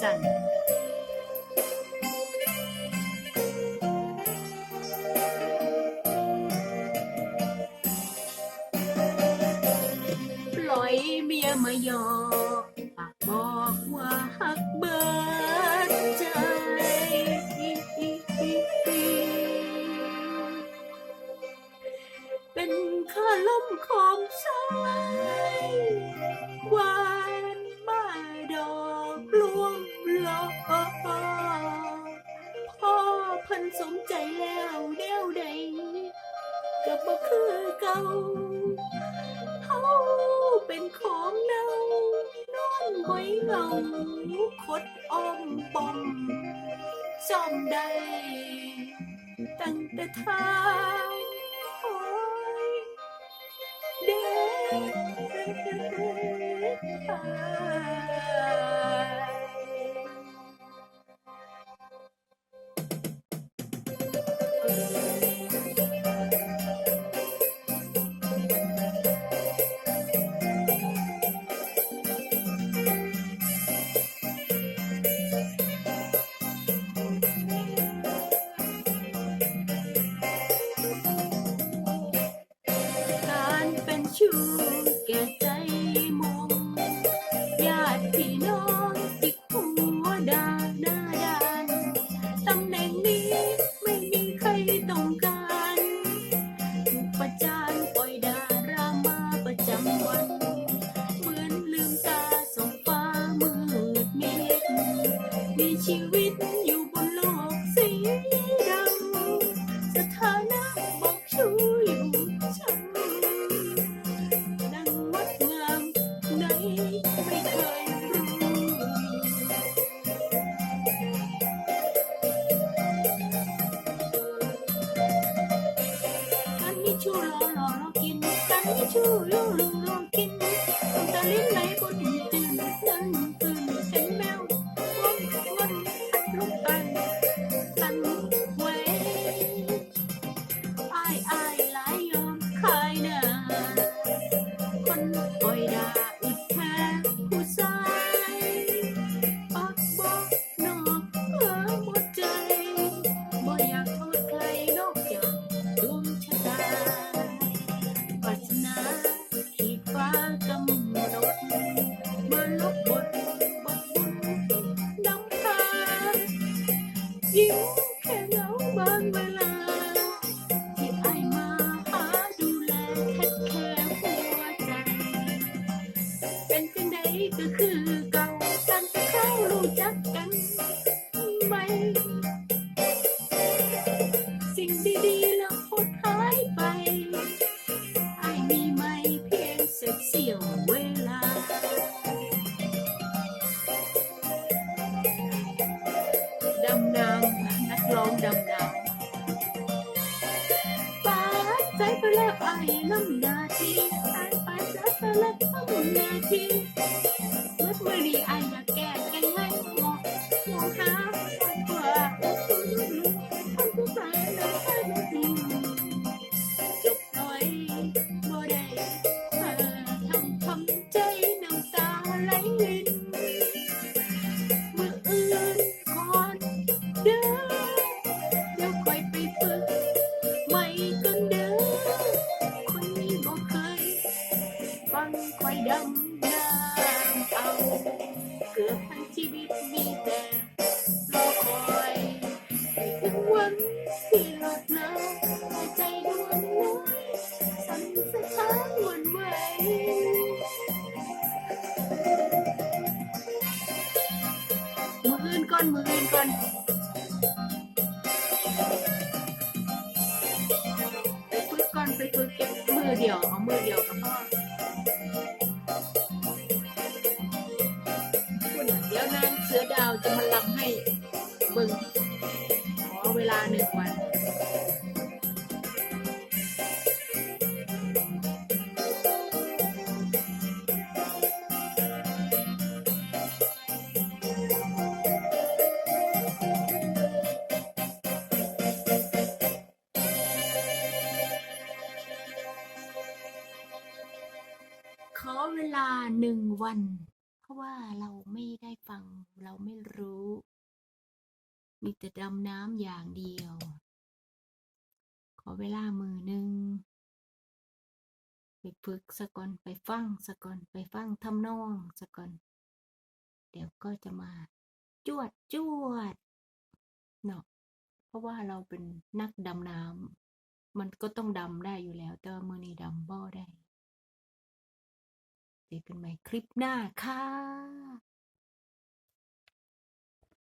Season Lỗi mía mà giọt เป็นข้าล้มของสาย ใจแล้วแนวใดก็บ่คือเก่าเฮาเป็นของเรานอนบ่อยเหงาอคดอ้อมปอมจอมใดตั้งแต่ทางโอยเด็ก Ah. Oh. ร้องดำดำป้าใจไปแล้วไอ้ลำนาทีไอ้ป้าใจไปแล้วลำนาที คอยดำน้ำเอา เกือบทั้งชีวิตมีแต่รอคอยไม่ถึงวันที่หลดลาหัวใจดวงน้อยสั่นสะท้านวันไหวมืออื่นก่อนมืออื่นก่อนไปฝึกก่อนไปฝึกเก็บมือเดียวเอามือเดียวกับพ่อ จะมาลำให้เบิ่งขอเวลาหนึ่งวันขอเวลาหนึ่งวัน เพราะว่าเราไม่ได้ มีแต่ดำน้ำอย่างเดียว ขอเวลามือหนึ่งไปฝึกสะก่อนไปฟังสะก่อนไปฟังทำนองสะก่อน เดี๋ยวก็จะมาจวดจวดเนาะเพราะว่าเราเป็นนักดำน้ำมันก็ต้องดำได้อยู่แล้ว แต่ว่ามือนี้ดำบ่ได้เจอกันใหม่คลิปหน้าค่ะ